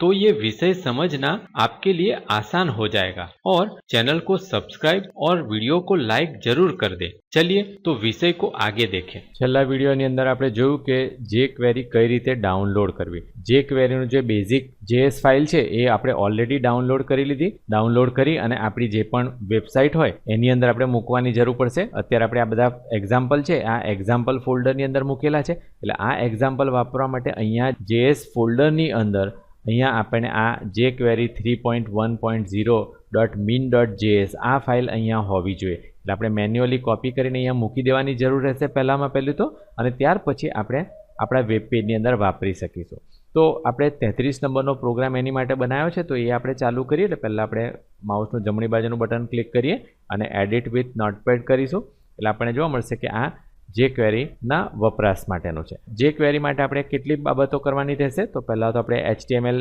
तो ये विषय समझना आपके लिए आसान हो जाएगा और चैनल को सब्सक्राइब और वीडियो को लाइक जरूर कर दे चलिए तो विषय को आगे देखें છેલ્લા વિડીયોની અંદર આપણે જોયું કે જે ક્વેરી કઈ રીતે ડાઉનલોડ કરવી જે ક્વેરીનું જે બેઝિક જેએસ ફાઇલ છે એ આપણે ઓલરેડી ડાઉનલોડ કરી લીધી ડાઉનલોડ કરી અને આપણી જે પણ વેબસાઇટ હોય એની અંદર આપણે મૂકવાની જરૂર પડશે અત્યારે આપણે આ બધા એક્ઝામ્પલ છે આ એક્ઝામ્પલ ફોલ્ડરની અંદર મૂકેલા છે એટલે આ એક્ઝામ્પલ વાપરવા માટે અહીંયા જેએસ ફોલ્ડરની અંદર અહીંયા આપણે આ jQuery three point one point zero dot min dot JS આ ફાઇલ અહીંયા હોવી જોઈએ. એટલે આપણે મેન્યુઅલી કોપી કરીને અહીંયા મૂકી દેવાની જરૂર રહેશે પહેલાંમાં પહેલું તો, અને ત્યાર પછી આપણે આપણા વેબ પેજની અંદર વાપરી શકીશું. તો આપણે તેત્રીસ નંબરનો પ્રોગ્રામ એની માટે બનાવ્યો છે, તો એ આપણે ચાલુ કરીએ, એટલે પહેલાં આપણે માઉસનું જમણી બાજુનું બટન ક્લિક કરીએ અને એડિટ વિથ નોટપેડ કરીશું. એટલે આપણને જોવા મળશે કે આ જે ક્વેરીના વપરાશ માટેનું છે. જે ક્વેરી માટે આપણે કેટલી બાબતો કરવાની રહેશે, તો પહેલાં તો આપણે એચટીએમએલ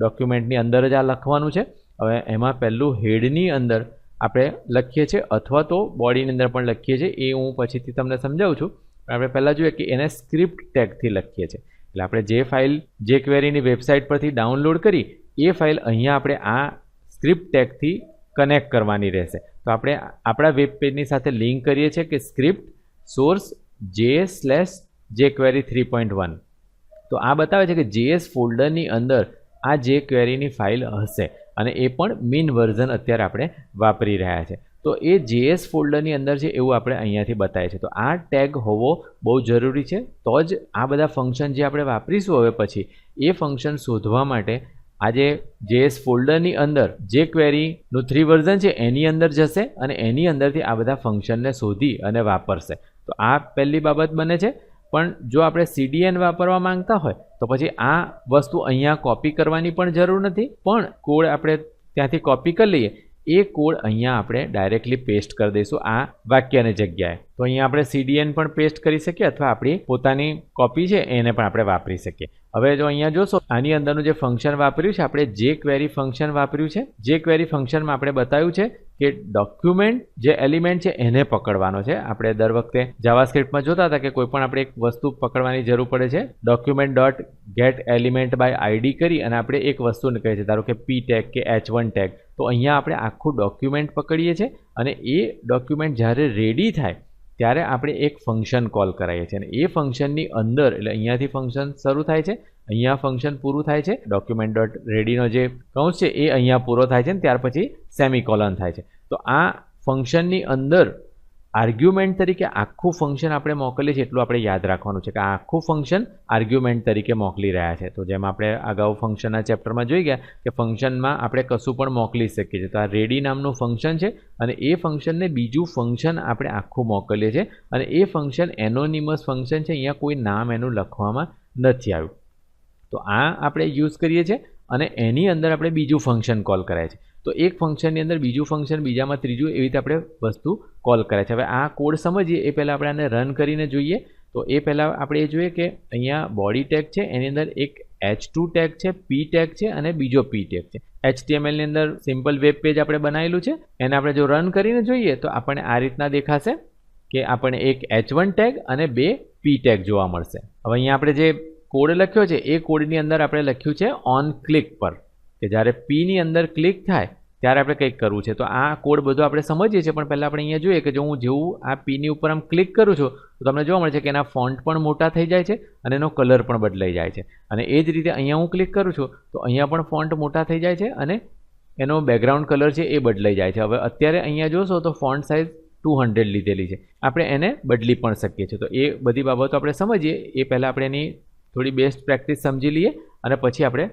ડોક્યુમેન્ટની અંદર જ આ લખવાનું છે. હવે એમાં પહેલું હેડની અંદર આપણે લખીએ છીએ, અથવા તો બોડીની અંદર પણ લખીએ છીએ, એ હું પછીથી તમને સમજાવું છું. પણ આપણે પહેલાં જોઈએ કે એને સ્ક્રિપ્ટ ટેગથી લખીએ છીએ. એટલે આપણે જે ફાઇલ જે ક્વેરીની વેબસાઇટ પરથી ડાઉનલોડ કરી, એ ફાઇલ અહીંયા આપણે આ સ્ક્રિપ્ટ ટેગથી કનેક્ટ કરવાની રહેશે. તો આપણે આપણા વેબ પેજની સાથે લિંક કરીએ છીએ કે script source JS slash jQuery three point one તો આ બતાવે છે કે જેએસ ફોલ્ડરની અંદર આ જે ક્વેરીની ફાઇલ હશે અને એ પણ મીન વર્ઝન અત્યારે આપણે વાપરી રહ્યા છે. તો એ જેએસ ફોલ્ડરની અંદર છે એવું આપણે અહીંયાથી બતાવે છે તો આ ટેગ હોવો બહુ જરૂરી છે. તો જ આ બધા ફંક્શન જે આપણે વાપરીશું હવે પછી, એ ફંક્શન શોધવા માટે આજે જેએસ ફોલ્ડરની અંદર જે ક્વેરીનું થ્રી વર્ઝન છે, એની અંદર જશે અને એની અંદરથી આ બધા ફંક્શનને શોધી અને વાપરશે. તો આ પહેલી બાબત બને છે. પણ જો આપણે સીડીએન વાપરવા માંગતા હોય, તો પછી આ વસ્તુ અહીંયા કોપી કરવાની પણ જરૂર નથી. પણ કોડ આપણે ત્યાંથી કોપી કરી લઈએ એ કોડ અહીંયા આપણે ડાયરેક્ટલી પેસ્ટ કરી દઈશું આ વાક્યની જગ્યાએ. તો અહીંયા આપણે સીડીએન પણ પેસ્ટ કરી શકીએ અથવા આપણી પોતાની કોપી છે એને પણ આપણે વાપરી શકીએ. હવે જો અહીંયા જોશો, આની અંદરનું જે ફંક્શન વાપર્યું છે, આપણે જે ક્વેરી ફંક્શન વાપર્યું છે, જે ક્વેરી ફંક્શનમાં આપણે બતાવ્યું છે કે ડોક્યુમેન્ટ જે એલિમેન્ટ છે એને પકડવાનો છે. આપણે દર વખતે જાવાસ્ક્રિપ્ટમાં જોતા હતા કે કોઈ પણ આપણે એક વસ્તુ પકડવાની જરૂર પડે છે. Document dot get element by ID કરી અને આપણે એક વસ્તુને કહે છે, ધારો કે પી ટેગ કે એચ વન ટેગ તો અહીંયા આપણે આખું ડોક્યુમેન્ટ પકડીએ છીએ અને એ ડોક્યુમેન્ટ જ્યારે રેડી થાય, ત્યારે આપણે એક ફંક્શન કોલ કરાવીએ છીએ. અને એ ફંક્શનની અંદર, એટલે અહીંયાથી ફંક્શન શરૂ થાય છે, અહીંયા ફંક્શન પૂરું થાય છે ડોક્યુમેન્ટ ડોટ રેડીનો જે કૌંસ છે, એ અહીંયા પૂરો થાય છે ને ત્યાર પછી સેમિકોલન થાય છે. તો આ ફંક્શનની અંદર આર્ગ્યુમેન્ટ તરીકે આખું ફંક્શન આપણે મોકલીએ છીએ એટલું આપણે યાદ રાખવાનું છે કે આખું ફંક્શન આર્ગ્યુમેન્ટ તરીકે મોકલી રહ્યા છે. તો જેમ આપણે અગાઉ ફંક્શનના ચેપ્ટરમાં જોઈ ગયા કે ફંક્શનમાં આપણે કશું પણ મોકલી શકીએ છીએ. તો આ રેડી નામનું ફંક્શન છે અને એ ફંક્શનને બીજું ફંક્શન આપણે આખું મોકલીએ છીએ અને એ ફંક્શન એનોનિમસ ફંક્શન છે. અહીંયા કોઈ નામ એનું લખવામાં નથી આવ્યું. તો આ આપણે યુઝ કરીએ છીએ અને એની અંદર આપણે બીજું ફંક્શન કોલ કરાય છે. તો એક ફંક્શનની અંદર બીજું ફંક્શન બીજામાં ત્રીજું એવી રીતે આપણે વસ્તુ કોલ કરે છે. હવે આ કોડ સમજીએ, એ પહેલાં આપણે આને રન કરીને જોઈએ. તો એ પહેલાં આપણે એ જોઈએ કે અહીંયા બોડી ટેગ છે, એની અંદર એક એચ ટુ ટેગ છે પી ટેગ છે અને બીજો પી ટેગ છે. એચટીએમએલની અંદર સિમ્પલ વેબ પેજ આપણે બનાવેલું છે. એને આપણે જો રન કરીને જોઈએ, તો આપણને આ રીતના દેખાશે કે આપણને એક એચ વન ટેગ અને બે પી ટેગ જોવા મળશે. હવે અહીંયા આપણે જે કોડ લખ્યો છે, એ કોડની અંદર આપણે લખ્યું છે ઓન ક્લિક પર. કે જ્યારે પીની અંદર ક્લિક થાય ત્યારે આપણે કંઈક કરવું છે. તો આ કોડ બધો આપણે સમજીએ છીએ, પણ પહેલાં આપણે અહીંયા જોઈએ કે જો હું જેવું આ પીની ઉપર આમ ક્લિક કરું છું, તો તમને જોવા મળે છે કે એના ફોન્ટ પણ મોટા થઈ જાય છે અને એનો કલર પણ બદલાઈ જાય છે. અને એ જ રીતે અહીંયા હું ક્લિક કરું છું, તો અહીંયા પણ ફોન્ટ મોટા થઈ જાય છે અને એનો બેકગ્રાઉન્ડ કલર છે એ બદલાઈ જાય છે. હવે અત્યારે અહીંયા જોશો તો ફોન્ટ સાઇઝ ટુ હંડ્રેડ લીધેલી છે. આપણે એને બદલી પણ શકીએ છીએ. તો એ બધી બાબતો આપણે સમજીએ. એ પહેલાં આપણે એની થોડી બેસ્ટ પ્રેક્ટિસ સમજી લઈએ અને પછી આપણે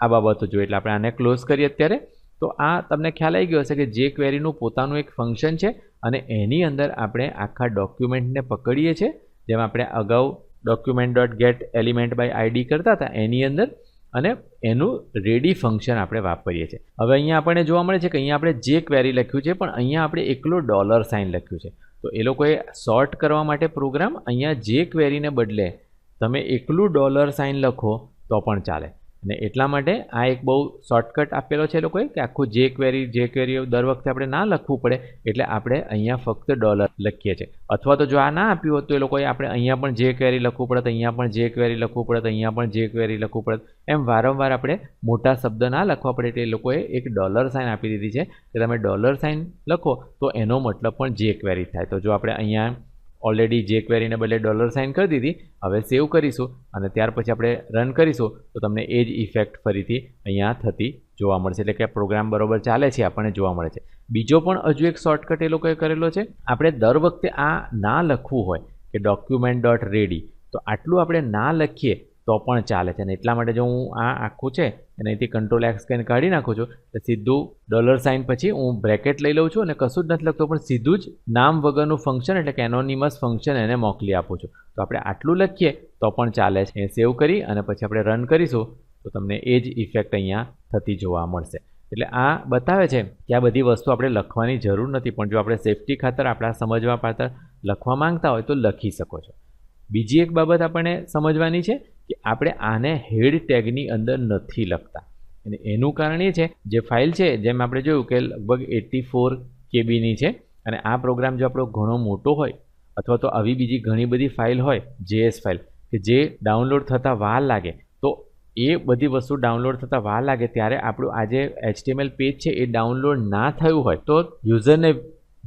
આ બાબતો જોઈએ. એટલે આપણે આને ક્લોઝ કરીએ અત્યારે. તો આ તમને ખ્યાલ આવી ગયો હશે કે જે ક્વેરીનું પોતાનું એક ફંક્શન છે અને એની અંદર આપણે આખા ડોક્યુમેન્ટને પકડીએ છીએ. જેમ આપણે અગાઉ document dot get element by ID કરતા હતા, એની અંદર અને એનું રેડી ફંક્શન આપણે વાપરીએ છીએ. હવે અહીંયા આપણને જોવા મળે છે કે અહીંયા આપણે જે ક્વેરી લખ્યું છે, પણ અહીંયા આપણે એકલો ડોલર સાઇન લખ્યું છે. તો એ લોકોએ સોર્ટ કરવા માટે પ્રોગ્રામ અહીંયા જે ક્વેરીને બદલે તમે એકલું ડોલર સાઇન લખો તો પણ ચાલે. અને એટલા માટે આ એક બહુ શોર્ટકટ આપેલો છે લોકોએ કે આખું જે ક્વેરી જે ક્વેરી દર વખતે આપણે ના લખવું પડે એટલે આપણે અહીંયા ફક્ત ડોલર લખીએ છીએ. અથવા તો જો આ ના આપ્યું હોત તો એ લોકોએ આપણે અહીંયા પણ જે ક્વેરી લખવું પડે અહીંયા પણ જે ક્વેરી લખવું પડે અહીંયા પણ જે ક્વેરી લખવું પડે એમ વારંવાર આપણે મોટા શબ્દ ના લખવા પડે એટલે એ લોકોએ એક ડોલર સાઇન આપી દીધી છે. કે તમે ડોલર સાઇન લખો તો એનો મતલબ પણ જે ક્વેરી થાય. તો જો આપણે અહીંયા ઓલરેડી જે ક્વેરીને બદલે ડોલર સાઇન કરી દીધી, હવે સેવ કરીશું અને ત્યાર પછી આપણે રન કરીશું, તો તમને એ જ ઇફેક્ટ ફરીથી અહીંયા થતી જોવા મળશે. એટલે કે પ્રોગ્રામ બરોબર ચાલે છે, આપણને જોવા મળે છે. બીજો પણ હજુ એક શોર્ટકટ એ લોકોએ કરેલો છે. આપણે દર વખતે આ ના લખવું હોય, કે ડોક્યુમેન્ટ ડોટ રેડી તો આટલું આપણે ના લખીએ તો પણ ચાલે છે. અને એટલા માટે જો હું આ આખું છે અને અહીંથી કંટ્રોલ એક્સ કરીને કાઢી નાખું છું, તો સીધું ડોલર સાઇન પછી હું બ્રેકેટ લઈ લઉં છું અને કશું જ નથી લખતો, પણ સીધું જ નામ વગરનું ફંક્શન એટલે કે એનોનિમસ ફંક્શન એને મોકલી આપું છું. તો આપણે આટલું લખીએ તો પણ ચાલે છે. એ સેવ કરી અને પછી આપણે રન કરીશું, તો તમને એ જ ઇફેક્ટ અહીંયા થતી જોવા મળશે. એટલે આ બતાવે છે કે આ બધી વસ્તુ આપણે લખવાની જરૂર નથી, પણ જો આપણે સેફટી ખાતર આપણા સમજવા ખાતર લખવા માંગતા હોય તો લખી શકો છો. બીજી એક બાબત આપણને સમજવાની છે કે આપણે આને હેડ ટેગની અંદર નથી લખતા. અને એનું કારણ એ છે, જે ફાઇલ છે, જેમ આપણે જોયું કે લગભગ એટી ફોર કેબીની છે, અને આ પ્રોગ્રામ જો આપણો ઘણો મોટો હોય, અથવા તો આવી બીજી ઘણી બધી ફાઇલ હોય, જેએસ ફાઇલ, કે જે ડાઉનલોડ થતાં વાર લાગે, તો એ બધી વસ્તુ ડાઉનલોડ થતાં વાર લાગે, ત્યારે આપણું આ જે એચટીએમએલ પેજ છે, એ ડાઉનલોડ ના થયું હોય, તો યુઝરને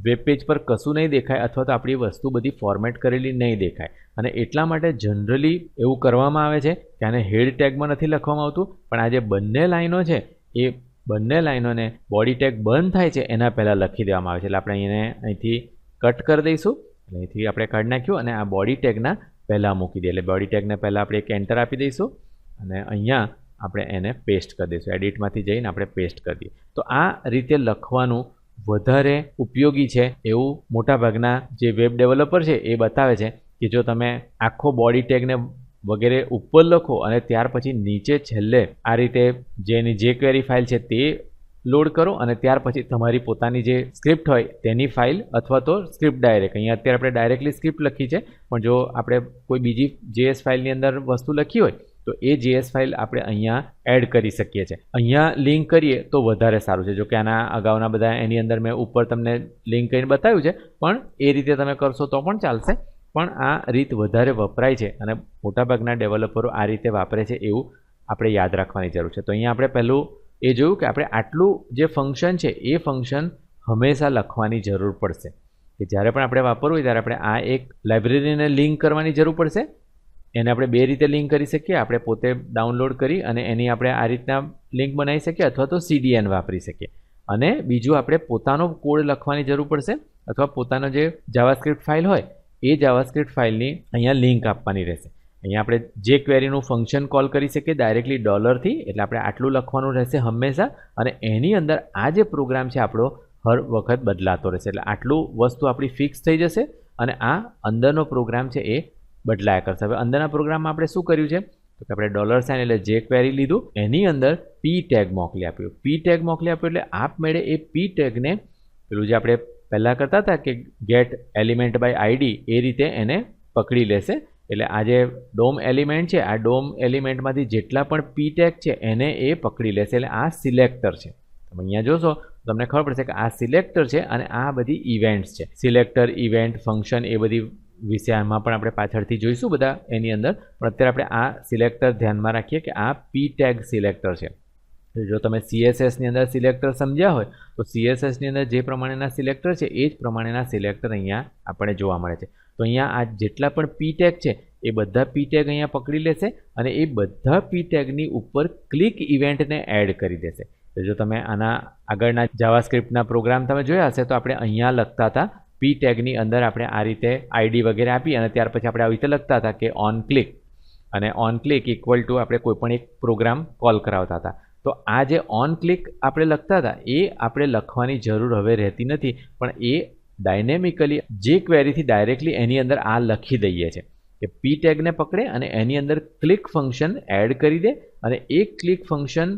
વેબ પેજ પર કશું નહીં દેખાય અથવા તો આપણી વસ્તુ બધી ફોર્મેટ કરેલી નહીં દેખાય. અને એટલા માટે જનરલી એવું કરવામાં આવે છે કે આને હેડ ટેગમાં નથી લખવામાં આવતું, પણ આ જે બંને લાઈનો છે, એ બંને લાઈનોને બોડી ટેગ બંધ થાય છે, એના પહેલાં લખી દેવામાં આવે છે. એટલે આપણે એને અહીંથી કટ કરી દઈશું. અહીંથી આપણે કાઢી નાખ્યું અને આ બોડી ટેગના પહેલાં મૂકી દઈએ. એટલે બોડી ટેગને પહેલાં આપણે એક એન્ટર આપી દઈશું અને અહીંયા આપણે એને પેસ્ટ કરી દઈશું. એડિટમાંથી જઈને આપણે પેસ્ટ કરી દઈએ. તો આ રીતે લખવાનું વધારે ઉપયોગી છે એવું મોટાભાગના જે વેબ ડેવલપર છે એ બતાવે છે કે જો તમે આખો બોડી ટેગને વગેરે ઉપર લખો અને ત્યાર પછી નીચે છેલ્લે આ રીતે જેની જે ક્વેરી ફાઇલ છે તે લોડ કરો અને ત્યાર પછી તમારી પોતાની જે સ્ક્રિપ્ટ હોય તેની ફાઇલ અથવા તો સ્ક્રિપ્ટ ડાયરેક્ટ અહીંયા અત્યારે આપણે ડાયરેક્ટલી સ્ક્રિપ્ટ લખી છે, પણ જો આપણે કોઈ બીજી જેએસ ફાઇલની અંદર વસ્તુ લખી હોય તો એ જેએસ ફાઇલ આપણે અહીંયા એડ કરી શકીએ છીએ. અહીંયા લિંક કરીએ તો વધારે સારું છે. જો કે આના અગાઉના બધા એની અંદર મેં ઉપર તમને લિંક કરીને બતાવ્યું છે, પણ એ રીતે તમે કરશો તો પણ ચાલશે. પણ આ રીત વધારે વપરાય છે અને મોટાભાગના ડેવલપરો આ રીતે વાપરે છે એવું આપણે યાદ રાખવાની જરૂર છે. તો અહીંયા આપણે પહેલું એ જોયું કે આપણે આટલું જે ફંક્શન છે, એ ફંક્શન હંમેશા લખવાની જરૂર પડશે. કે જ્યારે પણ આપણે વાપરવું હોય ત્યારે આપણે આ એક લાઇબ્રેરીને લિંક કરવાની જરૂર પડશે. એને આપણે બે રીતે લિંક કરી શકીએ. આપણે પોતે ડાઉનલોડ કરી અને એની આપણે આ રીતના લિંક બનાવી શકીએ અથવા તો સીડીએન વાપરી શકીએ. અને બીજું આપણે પોતાનો કોડ લખવાની જરૂર પડશે અથવા પોતાનો જે જાવાસ્ક્રિપ્ટ ફાઇલ હોય, એ જાવાસ્ક્રિપ્ટ ફાઇલની અહીંયા લિંક આપવાની રહેશે. અહીંયા આપણે જે ક્વેરીનું ફંક્શન કોલ કરી શકીએ ડાયરેક્ટલી ડોલરથી એટલે આપણે આટલું લખવાનું રહેશે હંમેશા અને એની અંદર આ જે પ્રોગ્રામ છે આપણો હર વખત બદલાતો રહેશે. એટલે આટલું વસ્તુ આપણી ફિક્સ થઈ જશે અને આ અંદરનો પ્રોગ્રામ છે એ બદલાયા કરશે. હવે અંદરના પ્રોગ્રામમાં આપણે શું કર્યું છે? તો કે આપણે ડોલર સાઇન એટલે જે ક્વેરી લીધું, એની અંદર પી ટેગ મોકલી આપ્યું. પી ટેગ મોકલી આપ્યું એટલે આપમેળે એ પી ટેગને પેલું જે આપણે પહેલાં કરતા હતા કે ગેટ એલિમેન્ટ બાય આઈડી એ રીતે એને પકડી લેશે. એટલે આ જે ડોમ એલિમેન્ટ છે, આ ડોમ એલિમેન્ટમાંથી જેટલા પણ પી ટેગ છે, એને એ પકડી લેશે. એટલે આ સિલેક્ટર છે. તમે અહીંયા જોશો તમને ખબર પડશે કે આ સિલેક્ટર છે અને આ બધી ઇવેન્ટ્સ છે. સિલેક્ટર ઇવેન્ટ ફંક્શન એ બધી વિશે આમાં પણ આપણે પાછળથી જોઈશું બધા એની અંદર. પણ અત્યારે આપણે આ સિલેક્ટર ધ્યાનમાં રાખીએ કે આ પી ટેગ સિલેક્ટર છે. જો તમે સીએસએસની અંદર સિલેક્ટર સમજ્યા હોય, તો સીએસએસની અંદર જે પ્રમાણેના સિલેક્ટર છે, એ જ પ્રમાણેના સિલેક્ટર અહીંયા આપણે જોવા મળે છે. તો અહીંયા આ જેટલા પણ પી ટેગ છે, એ બધા પી ટેગ અહીંયા પકડી લેશે અને એ બધા પી ટેગની ઉપર ક્લિક ઇવેન્ટને એડ કરી દેશે. જો તમે આના આગળના જાવાસ્ક્રિપ્ટના પ્રોગ્રામ તમે જોયા હશે, તો આપણે અહીંયા લખતા હતા પી ટેગની અંદર આપણે આ રીતે આઈડી વગેરે આપી અને ત્યાર પછી આપણે આવી રીતે લખતા હતા કે ઓન ક્લિક અને ઓન ક્લિક ઇક્વલ ટુ આપણે કોઈપણ એક પ્રોગ્રામ કોલ કરાવતા હતા. તો આ જે ઓન ક્લિક આપણે લખતા હતા, એ આપણે લખવાની જરૂર હવે રહેતી નથી, પણ એ ડાયનેમિકલી જે ક્વેરીથી ડાયરેક્ટલી એની અંદર આ લખી દઈએ છીએ કે પી ટેગને પકડે અને એની અંદર ક્લિક ફંક્શન એડ કરી દે અને એ ક્લિક ફંક્શન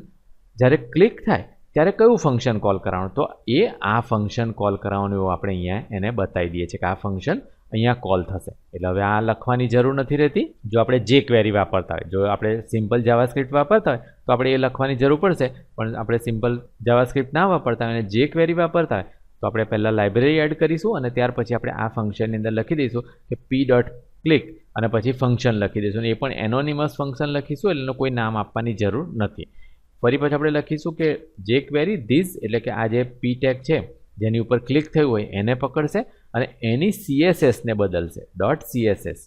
જ્યારે ક્લિક થાય ત્યારે કયું ફંક્શન કોલ કરાવવાનું? તો એ આ ફંક્શન કોલ કરાવવાનું એવું આપણે અહીંયા એને બતાવી દઈએ છીએ કે આ ફંક્શન અહીંયા કોલ થશે. એટલે હવે આ લખવાની જરૂર નથી રહેતી. જો આપણે જે ક્વેરી વાપરતા હોય, જો આપણે સિમ્પલ જાવાસ્ક્રિપ્ટ વાપરતા હોય, તો આપણે એ લખવાની જરૂર પડશે. પણ આપણે સિમ્પલ જાવાસ્ક્રિપ્ટ ના વાપરતા હોય અને જે ક્વેરી વાપરતા હોય, તો આપણે પહેલાં લાઇબ્રેરી એડ કરીશું અને ત્યાર પછી આપણે આ ફંક્શનની અંદર લખી દઈશું કે પી ડોટ ક્લિક અને પછી ફંક્શન લખી દઈશું. અને એ પણ એનોનિમસ ફંક્શન લખીશું, એટલે કોઈ નામ આપવાની જરૂર નથી. ફરી પછી આપણે લખીશું કે જે ક્વેરી ધીસ એટલે કે આ જે પી ટેગ છે, જેની ઉપર ક્લિક થયું હોય એને પકડશે અને એની સીએસએસને બદલશે. ડોટ સીએસએસ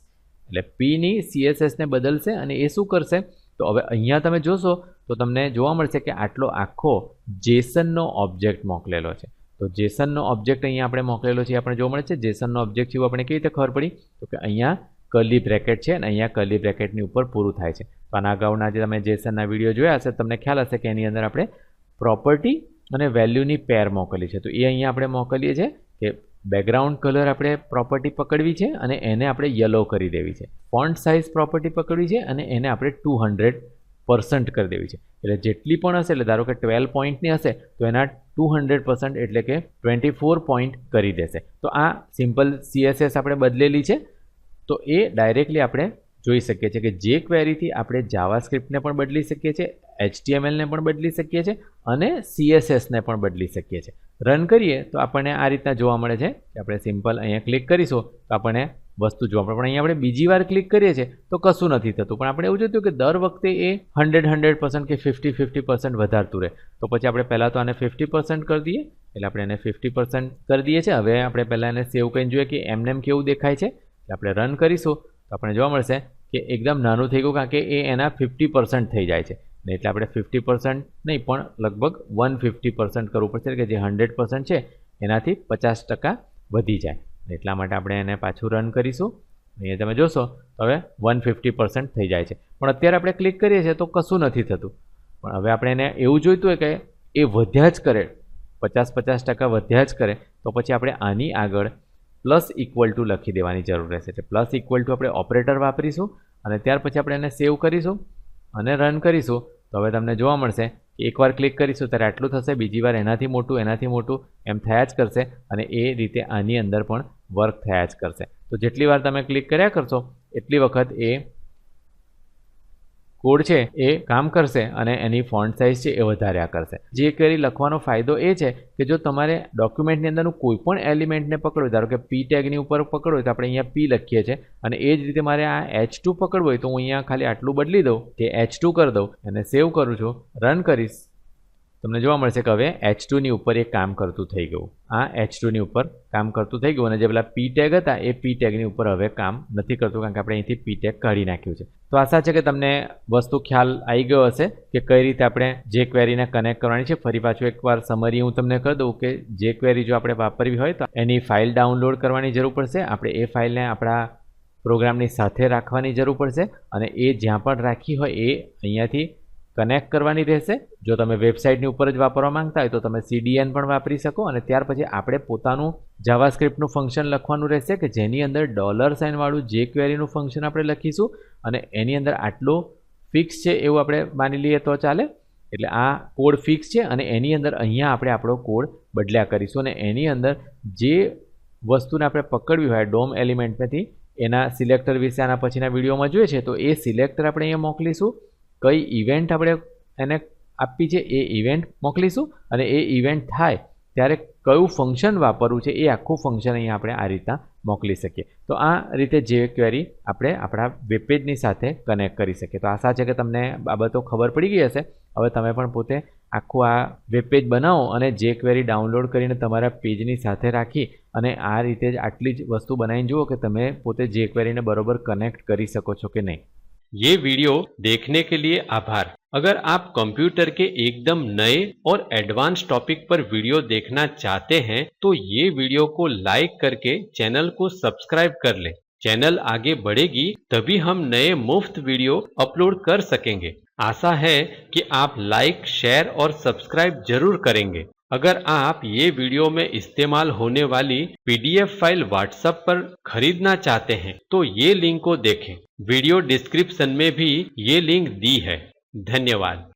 એટલે પીની સીએસએસને બદલશે અને એ શું કરશે? તો હવે અહીંયા તમે જોશો તો તમને જોવા મળશે કે આટલો આખો જેસનનો ઓબ્જેક્ટ મોકલેલો છે. તો જેસનનો ઓબ્જેક્ટ અહીંયા આપણે મોકલેલો છે આપણે જોવા મળે છે. જેસનનો ઓબ્જેક્ટ છે એવું આપણે કેવી રીતે ખબર પડી? તો કે અહીંયા કલી બ્રેકેટ છે અને અહીંયા કલી બ્રેકેટની ઉપર પૂરું થાય છે. તો આના અગાઉના જે તમે જેસનના વીડિયો જોયા હશે, તમને ખ્યાલ હશે કે એની અંદર આપણે પ્રોપર્ટી અને વેલ્યુની પેર મોકલી છે. તો એ અહીંયા આપણે મોકલીએ છીએ કે બેકગ્રાઉન્ડ કલર આપણે પ્રોપર્ટી પકડવી છે અને એને આપણે યલો કરી દેવી છે. ફોન્ટ સાઇઝ પ્રોપર્ટી પકડવી છે અને એને આપણે ટુ હંડ્રેડ પર્સન્ટ કરી દેવી છે. એટલે જેટલી પણ હશે, એટલે ધારો કે ટ્વેલ્વ પોઈન્ટની હશે, તો એના ટુ હંડ્રેડ પર્સન્ટ એટલે કે ટ્વેન્ટી ફોર પોઈન્ટ કરી દેશે. તો આ સિમ્પલ સીએસએસ આપણે બદલેલી છે. તો એ ડાયરેક્ટલી આપણે જોઈ શકીએ છીએ કે જે ક્વેરીથી આપણે જાવાસ્ક્રિપ્ટને પણ બદલી શકીએ છીએ એચટીએમએલને પણ બદલી શકીએ છીએ અને સીએસએસને પણ બદલી શકીએ છીએ. રન કરીએ તો આપણને આ રીતના જોવા મળે છે કે આપણે સિમ્પલ અહીંયા ક્લિક કરીશું તો આપણને વસ્તુ જોવા મળે. પણ અહીંયા આપણે બીજી વાર ક્લિક કરીએ છીએ તો કશું નથી થતું. પણ આપણે એવું જોયું કે દર વખતે એ હંડ્રેડ હંડ્રેડ પર્સન્ટ કે ફિફ્ટી ફિફ્ટી પર્સન્ટ વધારતું રહે. તો પછી આપણે પહેલાં તો આને ફિફ્ટી પર્સન્ટ કરી દઈએ. એટલે આપણે એને ફિફ્ટી પર્સન્ટ કરી દઈએ છીએ. હવે આપણે પહેલાં એને સેવ કરીને જોઈએ કે એમનેમ કેવું દેખાય છે. આપણે રન કરીશું, તો આપણે જોવા મળશે કે એકદમ નાનું થઈ ગયું કારણ કે એ એના ફિફ્ટી પર્સન્ટ થઈ જાય છે. ને એટલે આપણે ફિફ્ટી પર્સન્ટ નહીં, પણ લગભગ વન ફિફ્ટી પર્સન્ટ કરવું પડશે કે જે હંડ્રેડ પર્સન્ટ છે, એનાથી પચાસ ટકા વધી જાય. એટલા માટે આપણે એને પાછું રન કરીશું. અહીંયા તમે જોશો, તો હવે વન ફિફ્ટી પર્સન્ટ થઈ જાય છે. પણ અત્યારે આપણે ક્લિક કરીએ છીએ તો કશું નથી થતું. પણ હવે આપણે એને એવું જોઈતું હોય કે એ વધ્યા જ કરે, પચાસ પચાસ ટકા વધ્યા જ કરે, તો પછી આપણે આની આગળ પ્લસ ઇક્વલ ટુ લખી દેવાની જરૂર રહેશે. એટલે પ્લસ ઇક્વલ ટુ આપણે ઓપરેટર વાપરીશું અને ત્યાર પછી આપણે એને સેવ કરીશું અને રન કરીશું. તો હવે તમને જોવા મળશે કે એકવાર ક્લિક કરીશું ત્યારે આટલું થશે, બીજી વાર એનાથી મોટું એનાથી મોટું, એમ થયા જ કરશે અને એ રીતે આની અંદર પણ વર્ક થયા જ કરશે. તો જેટલી વાર તમે ક્લિક કર્યા કરશો, એટલી વખત એ કોડ છે એ કામ કરશે અને એની ફોન્ટ સાઇઝ છે એ વધાર્યા કરશે. જે ક્વેરી લખવાનો ફાયદો એ છે કે જો તમારે ડોક્યુમેન્ટની અંદરનું કોઈ પણ એલિમેન્ટને પકડવું ધારો કે પી ટેગની ઉપર પકડવું હોય તો આપણે અહીંયા પી લખીએ છીએ અને એ જ રીતે મારે આ એચ ટુ પકડવું હોય તો હું અહીંયા ખાલી આટલું બદલી દઉં કે એચ ટુ કરી દઉં અને સેવ કરું છું રન કરીશ. તમને જોવા મળશે કે હવે એચ ટુની ઉપર એ કામ કરતું થઈ ગયું. આ એચ ટુની ઉપર કામ કરતું થઈ ગયું અને જે પેલા પી ટેગ હતા, એ પી ટેગની ઉપર હવે કામ નથી કરતું કારણ કે આપણે અહીંથી પી ટેગ કાઢી નાખ્યું છે. તો આશા છે કે તમને વસ્તુ ખ્યાલ આવી ગયો હશે કે કઈ રીતે આપણે જે ક્વેરીને કનેક્ટ કરવાની છે. ફરી પાછું એકવાર સમરી હું તમને કહી દઉં કે જે ક્વેરી જો આપણે વાપરવી હોય તો એની ફાઇલ ડાઉનલોડ કરવાની જરૂર પડશે. આપણે એ ફાઇલને આપણા પ્રોગ્રામની સાથે રાખવાની જરૂર પડશે અને એ જ્યાં પણ રાખી હોય એ અહીંયાથી કનેક્ટ કરવાની રહેશે. જો તમે વેબસાઇટની ઉપર જ વાપરવા માંગતા હોય તો તમે સીડીએન પણ વાપરી શકો અને ત્યાર પછી આપણે પોતાનું જાવાસ્ક્રિપ્ટનું ફંક્શન લખવાનું રહેશે કે જેની અંદર ડોલર સાઇનવાળું જે ક્વેરીનું ફંક્શન આપણે લખીશું અને એની અંદર આટલું ફિક્સ છે એવું આપણે માની લઈએ તો ચાલે. એટલે આ કોડ ફિક્સ છે અને એની અંદર અહીંયા આપણે આપણો કોડ બદલ્યા કરીશું અને એની અંદર જે વસ્તુને આપણે પકડવી હોય, ડોમ એલિમેન્ટમાંથી, એના સિલેક્ટર વિશે આના પછીના વિડીયોમાં જોઈએ છે, તો એ સિલેક્ટર આપણે અહીંયા મોકલીશું. કઈ ઇવેન્ટ આપણે એને આપી છે, એ ઇવેન્ટ મોકલીશું અને એ ઇવેન્ટ થાય ત્યારે કયું ફંક્શન વાપરવું છે, એ આખું ફંક્શન અહીંયા આપણે આ રીતના મોકલી શકીએ. તો આ રીતે જે ક્વેરી આપણે આપણા વેબપેજની સાથે કનેક્ટ કરી શકીએ. તો આશા છે કે તમને બાબતો ખબર પડી ગઈ હશે. હવે તમે પણ પોતે આખું આ વેબપેજ બનાવો અને જે ક્વેરી ડાઉનલોડ કરીને તમારા પેજની સાથે રાખી અને આ રીતે જ આટલી જ વસ્તુ બનાવીને જુઓ કે તમે પોતે જે ક્વેરીને બરોબર કનેક્ટ કરી શકો છો કે નહીં. ये वीडियो देखने के लिए आभार। अगर आप कंप्यूटर के एकदम नए और एडवांस टॉपिक पर वीडियो देखना चाहते हैं तो ये वीडियो को लाइक करके चैनल को सब्सक्राइब कर लें। चैनल आगे बढ़ेगी, तभी हम नए मुफ़्त वीडियो अपलोड कर सकेंगे। आशा है कि आप लाइक शेयर और सब्सक्राइब ज़रूर करेंगे। अगर आप ये वीडियो में इस्तेमाल होने वाली पीडीएफ फ़ाइल व्हाट्सएप पर खरीदना चाहते हैं तो ये लिंक को देखें। वीडियो डिस्क्रिप्शन में भी ये लिंक दी है धन्यवाद